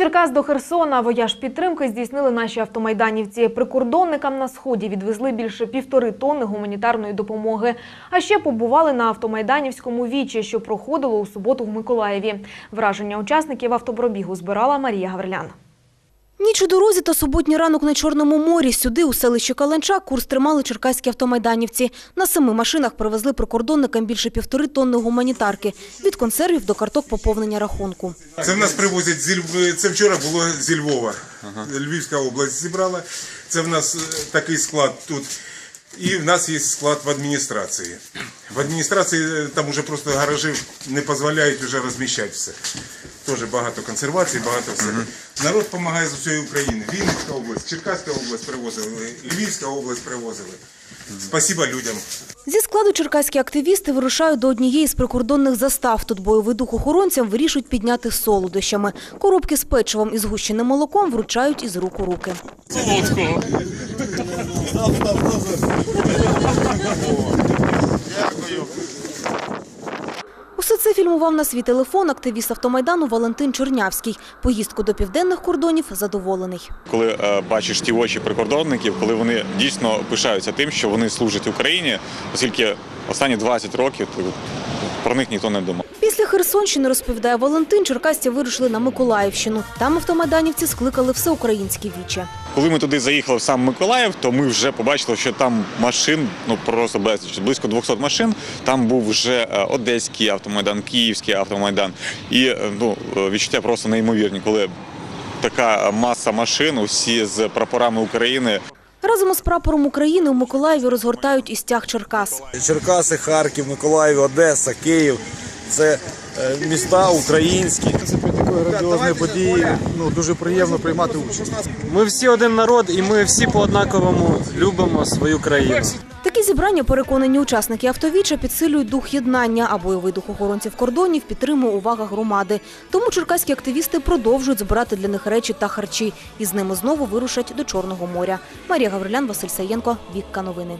Черкас до Херсона вояж підтримки здійснили наші автомайданівці. Прикордонникам на сході відвезли більше півтори тонни гуманітарної допомоги. А ще побували на автомайданівському вічі, що проходило у суботу в Миколаєві. Враження учасників автопробігу збирала Марія Гаврилян. Ніч у дорозі та суботній ранок на Чорному морі. Сюди, у селищі Каланча, курс тримали черкаські автомайданівці. На семи машинах привезли прикордонникам більше півтори тонни гуманітарки. Від консервів до карток поповнення рахунку. Це в нас привозять зі Льв- Це вчора було зі Львова. Львівська область зібрала. Це в нас е, такий склад тут. І в нас є склад в адміністрації. В адміністрації е, там уже просто гаражі не дозволяють вже розміщати все. Теж багато консервації, багато всього. Народ допомагає з усієї України. Вінницька область, Черкаська область привозили, Львівська область привозили. Спасибо людям. Зі складу черкаські активісти вирушають до однієї з прикордонних застав. Тут бойовий дух охоронцям вирішують підняти солодощами. Коробки з печивом і згущеним молоком вручають із рук у руки. Усе це фільмував на свій телефон активіст автомайдану Валентин Чернявський. Поїздку до південних кордонів задоволений. коли е, бачиш ті очі прикордонників, коли вони дійсно пишаються тим, що вони служать Україні, оскільки останні 20 років про них ніхто не думав. Після Херсонщини, розповідає Валентин, черкасці вирушили на Миколаївщину. Там автомайданівці скликали всеукраїнське віче. Коли ми туди заїхали в сам Миколаїв, то ми вже побачили, що там машин ну просто безліч, близько 200 машин. Там був вже е, одеський автомайдан, київський автомайдан. І е, ну е, відчуття просто неймовірні, коли така маса машин, усі з прапорами України. Разом із прапором України у Миколаєві розгортають і стяг Черкас. Черкаси, Харків, Миколаїв, Одеса, Київ. Це е, міста українські. принципі такої грандіозної події ну дуже приємно приймати участь. Ми всі один народ, і ми всі по однаковому любимо свою країну. Такі зібрання, переконані учасники автовіча, підсилюють дух єднання, а бойовий дух охоронців кордонів підтримує увага громади. Тому черкаські активісти продовжують збирати для них речі та харчі. І з ними знову вирушать до Чорного моря. Марія Гаврилян, Василь Саєнко, Вікка Новини.